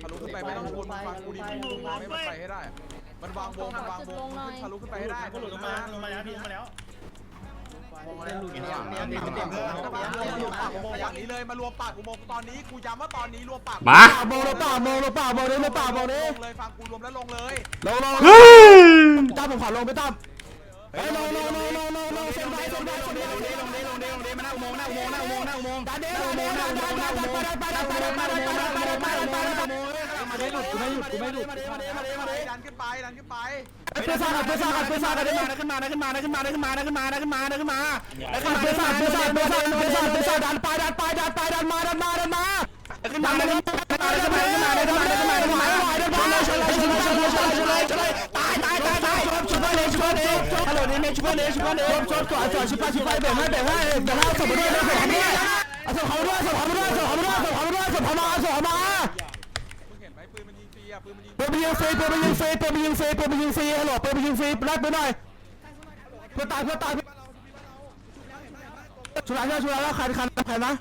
ทะลุขึ้นไปไม่ต้องชนมึงฟังกูดิมึงมึงไม่มันไปให้ได้ มันวางวงมันวางวงมึงขึ้นทะลุขึ้นไปให้ได้ก็หลุดลงมาลงมาแล้วพี่ลงมาแล้วอย่างนี้เลยมารวมปากกูโมงตอนนี้กูย้ำว่าตอนนี้รวมปากมาโมโลป่าโมโลป่าโมโลโลป่าโมโลลงเลยฟังกูรวมแล้วลงเลยลงลงเฮ้ยตั้มผมขอลงไปตั้มเฮ้ยลงลงลงลงลงลงเส้นไปเส้นไป มาหน้าอุโมงค์หน้าอุโมงค์หน้าอุโมงค์หน้าอุโมงค์ดันเด้ดันเด้ดันเด้ดันเด้ไปดันไปดันไปดันไปดันไปดันไปดันไปดันไปดันไปมาได้หลุดกูไม่หลุดกูไม่หลุดมาได้มาได้มาได้มาได้ดันขึ้นไปดันขึ้นไปเพื่อสร้างกันเพื่อสร้างกันเพื่อสร้างกันได้ได้มาได้ขึ้นมาได้ขึ้นมาได้ขึ้นมาได้ขึ้นมาได้ขึ้นมาได้ขึ้นมาได้ขึ้นมาได้ขึ้นมาเพื่อสร้างเพื่อสร้างเพื่อสร้างเพื่อสร้างเพื่อสร้างดันไปดันไปดันไปดันมาดันมาดันมาขึ้นมาได้ขึ้นมาได้ขึ้นมาได้ขึ้นมาได้ขึ้นมาได้ขึ้นมาได้ ฮัลโหลนี่เมย์ช่วยเลยช่วยเลยชนชนก่อนก่อนชิบไปชิบไปเบรกให้เบรกให้เดี๋ยวเราส่งมาด้วยส่งมาด้วยเอาส่งเขามาด้วยส่งเขามาด้วยส่งเขามาด้วยส่งเขามาด้วยส่เขามาส่งเขามามึงเห็นไหมปืนมันยิงฟรีอะปืนมันยิงปืนไปยิงฟรีปืนไปยิงฟรีปืนไปยิงฟรีปืนไปยิงฟรีฮัลโหลปืนไปยิงฟรีรัดไปหน่อยเพื่อตายเพื่อตายชุดอะไรชุดอะไรแล้วใครใครใครนะ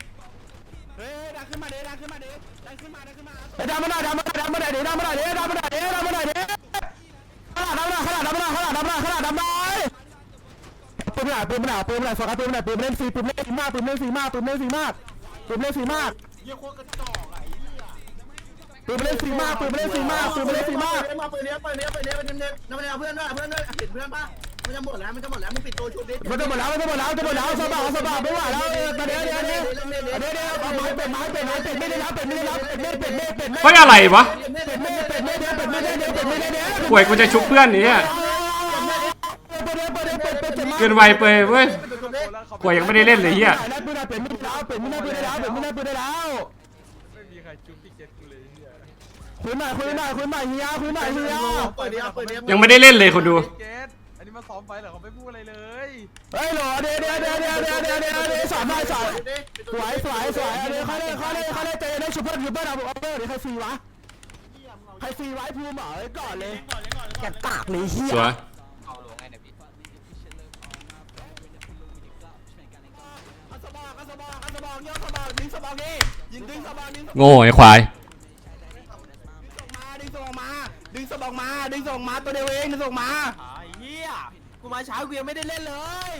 เฮ้ยดันขึ้นมาเด้ดันขึ้นมาเด้ดันขึ้นมาดันขึ้นมาไอ้ดำมาหน่อยดำมาดำมาหน่อยดิดำมาหน่อยดิดำมาหน่อยดิดำมาหน่อยดิ หนาปืนไม่หนาปืนไม่หนาสกัดปืนไม่หนาปืนเล่นฟรีปืนเล่นฟรีมากปืนเล่นฟรีมากปืนเล่นฟรีมากปืนเล่นฟรีมากเยี่ยโคตรกระจอกไอ้เหี้ยปืนเล่นฟรีมากปืนเล่นฟรีมากปืนเล่นฟรีมากมาปืนเนี้ยปืนเนี้ยปืนเนี้ยมันเนี้ยมันเอาเพื่อนด้วยเพื่อนด้วยปิดเพื่อนป่ะมันจะหมดแล้วมันจะหมดแล้วมึงปิดตัวชุดดิมันจะหมดแล้วมันจะหมดแล้วจะหมดแล้วสบายสบายไม่ไหวแล้วเออเดี๋ยวเดี๋ยวเดี๋ยวเดี๋ยวเดี๋ยวเอาไม้เป็ดไม้เป็ดไม้เป็ดไม่ได้แล้วเป็ดไม่ได้แล้วเป็ดไม่เป็ดไม่เป็ดไม่เฮ้ยอะไรวะเป็ดไม่เป็ดไม่เดี๋ยวเป็ดไม่ได้เดี๋ยวเป็ดไม่ได้เดี๋ยวป่วยกูจะชุบเพื่อนนี่อะเกินไวไปเว้ยป่วยยังไม่ได้เล่นเลยเฮียเป็ดไม่ได้เป็ดไม่ได้แล้วเป็ดไม่ได้เป็ดได้ แล้วเป็ดไม่ได้เป็ดได้แล้วไม่มีใครจุ๊บพี่เกตกูเลยเฮียคุยหน่อยคุยหน่อยคุยหน่อยเฮียคุยหน่อยเฮียเปิดเนี้ยเปิดเนี้ยยังไม่ได้เล่นเลยคนดูเกตอันนี้มาซ้อมไฟเหรอเขาไม่พูดอะไรเลยเฮ้ยหล่อเดี๋ยวเดี๋ยวเดี๋ยวเดี๋ยวเดี๋ยวเดี๋ยวเดี๋ยวเดี๋ยวสอนหน่อยสอนสวยสวยสวยเดี๋ยวเขาเล่นเขาเล่นเขาเล่นเตะได้ชุบเพื่อนชุบเพื่อนเอาเอาเพื่อนเดี๋ยวใครฟรีวะใครฟรีไว้ภูมิเหรอไอ้ก่อนเลยแกกากเลยเฮียสวย โง่ไอ้ควายส่งมาดึงส่งมา ดึงสบองมา ดึงส่งมา ตัวเดียวเองดึงส่งมาไอ้เหี้ยกูมาเช้ากูยังไม่ได้เล่นเลย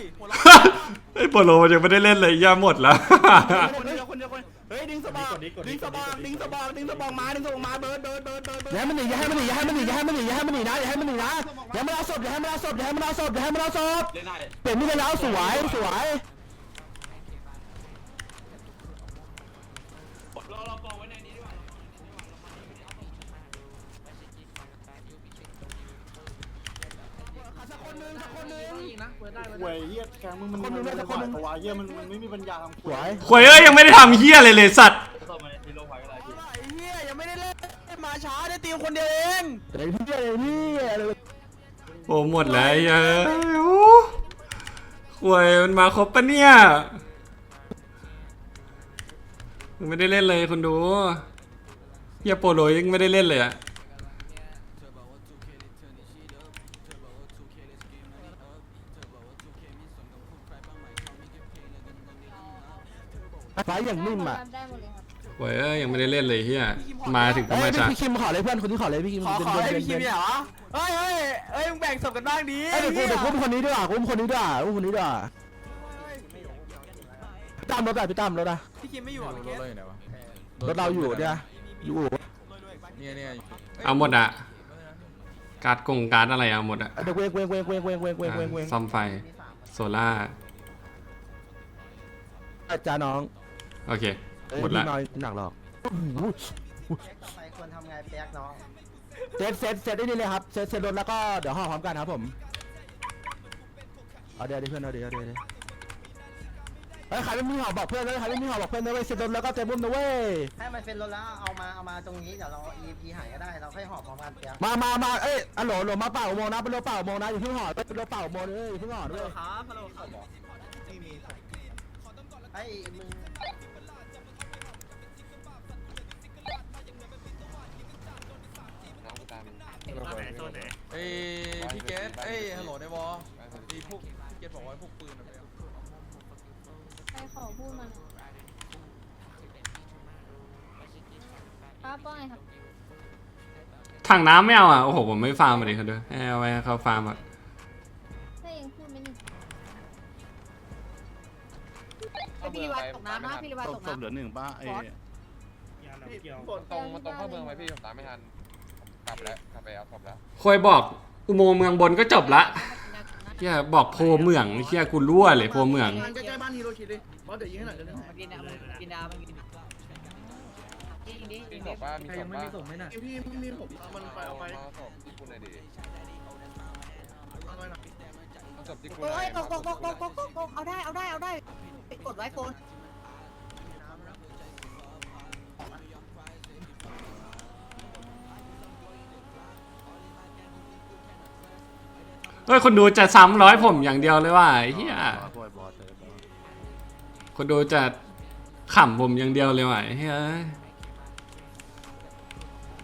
ไอ้โปโลมันยังไม่ได้เล่นเลยย่าหมดแล้วคนเดียวคนเดียวคนเฮ้ยดึงสบองดึงสบองดึงสบองดึงสบองมาดึงส่งมาเบิร์ดเบิร์ดเบิร์ดเบิร์ดอย่าให้มันหนีอย่าให้มันหนีอย่าให้มันหนีอย่าให้มันหนีอย่าให้มันหนีนะอย่าให้มันหนีนะอย่าให้มันเอาศพอย่าให้มันเอาศพอย่าให้มันเอาศพอย่าให้มันเอาศพเปลี่ยนมีดแล้วสวยสวย หวยเฮียแกงมึงมันมันมันไหวตัวเฮียมันมันไม่มีปัญญาทำสวยควายเอ้ยยังไม่ได้ทำเฮียอะไรเลยสัตว์ ไอ้เหี้ยยังไม่ได้เล่นมาช้าได้ตีมคนเดียวเองเดี๋ยวพี่เดี๋ยวพี่โอ้หมดแล้วไอ้เหี้ยโอ้ควายมันมาครบปะเนี่ยยังไม่ได้เล่นเลยคนดูเฮียโปโลยังไม่ได้เล่นเลยอะ ไฟอย่างนิ่มอะได้หมดเลยครับควายเอ้ยยังไม่ได้เล่นเลยเฮียมาถึงก็เฮ้มายช้าพี่คิมขอเลยเพื่อนคนที่ขอเลยพี่คิมขอขอให้พี่คิมเนี่ยเหรอเฮ้ยเฮ้ยเฮ้ยมึงแบ่งศพกันบ้างดิเอ้ยเดี๋ยวกูเดี๋ยวกูคนนี้ดีกว่ากูคนนี้ดีกว่ากูคนนี้ดีกว่าตามรถอะพี่ตามรถอะพี่คิมไม่อยู่อะพี่รเกถสเราอยู่ไหนวะรถเราอยู่เนี่ยอยู่เนี่ยเนี่ยเอาหมดอะการ์ดกงการ์ดอะไรเอาหมดอะเดี๋ยวเวงเวงเวงเวงเวงเวงเวงเวงเวงซ่อมไฟโซล่าจ้าน้อง โอเคหมดละน้อยหนักหรอกต่อไปควรทำไงแป๊กน้องเซตเซตเซตได้ดีเลยครับเซตเซตรถแล้วก็เดี๋ยวห่อพร้อมกันครับผมเอาเดี๋ยวเดี๋ยวเพื่อนเอาเดี๋ยวเดี๋ยวเดี๋ยวเฮ้ยใครไม่มีห่อบอกเพื่อนเลยใครไม่มีห่อบอกเพื่อนนะเว้ยเซตรถแล้วก็เต็มบุ้มนะเว้ยให้มันเป็นรถแล้วเอามาเอามาตรงนี้เดี๋ยวเรา EP หายก็ได้เราค่อยหอบพร้อมกันแป๊กมามามาเอ้ยอะโหลโหลมาเป่าอุโมงค์นะเป็นรถเป่าอุโมงค์นะอย่าเพิ่งห่อเป็นรถเป่าอุโมงค์เลยอย่าเพิ่งห่อด้วย ครับฮัลโหลครับไม่มีไอ้มึง เอ้ยพี่เกตเอ้ยฮัลโหลในวอลมีพวกพี่เกตบอกว่าพวกปืนอะไรอะใครขอพูดมาหน่อยครับป้าไงครับถังน้ำไม่เอาอะ โอ้โห ผมไม่ฟาร์มมาดิเขาด้วยให้เอาไว้ให้เขาฟาร์มอะ ถ้ายังพูดไม่นี่พี่วัดตกน้ำนะพี่วัดตกน้ำ เหลือหนึ่งป้าไอ้ตรงมาตรงเข้าเมืองไปพี่ คอยบอกอุโมงค์เมืองบนก็จบละเฮียบอกโพเมืองเฮียกูรั่วเลยโพเมืองงานใกล้ๆบ้านฮีโรชิดิเพราะเดี๋ยวยิงให้หน่อยเดี๋ยวนึงกินดากินดามันกินกินดิกินดิใครยังไม่มีส่งไหมน่ะพี่พี่มีผมมันไปเอาไปเอาไปหน่อยโอ้ยตกตกตกตกตกตกเอาได้เอาได้เอาได้ไปกดไว้โฟน เฮ้ยคนดูจะซ้ำร้อยผมอย่างเดียวเลยว่ะไอ้เฮียคนดูจะขำผมอย่างเดียวเลยว่ะไอ้เฮีย